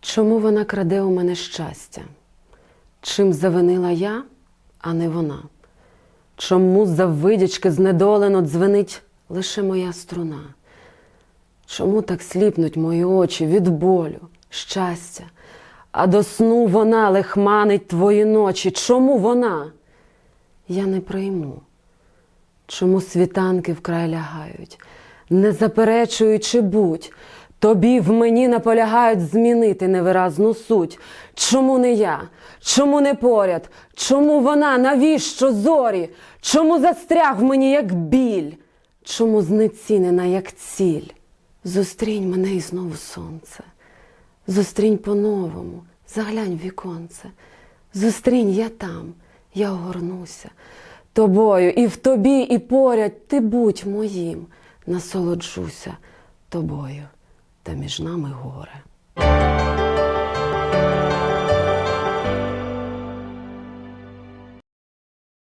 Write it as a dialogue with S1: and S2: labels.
S1: Чому вона краде у мене щастя? Чим завинила я, а не вона? Чому заввидячки знедолено дзвенить лише моя струна? Чому так сліпнуть мої очі від болю, щастя, а до сну вона лихманить твої ночі? Чому вона? Я не прийму. Чому світанки вкрай лягають, не заперечуючи будь, тобі в мені наполягають змінити невиразну суть. Чому не я? Чому не поряд? Чому вона? Навіщо зорі? Чому застряг в мені як біль? Чому знецінена як ціль? Зустрінь мене і знову сонце. Зустрінь по-новому, заглянь віконце. Зустрінь я там, я огорнуся тобою, і в тобі, і поряд ти будь моїм, насолоджуся тобою, та між нами горе.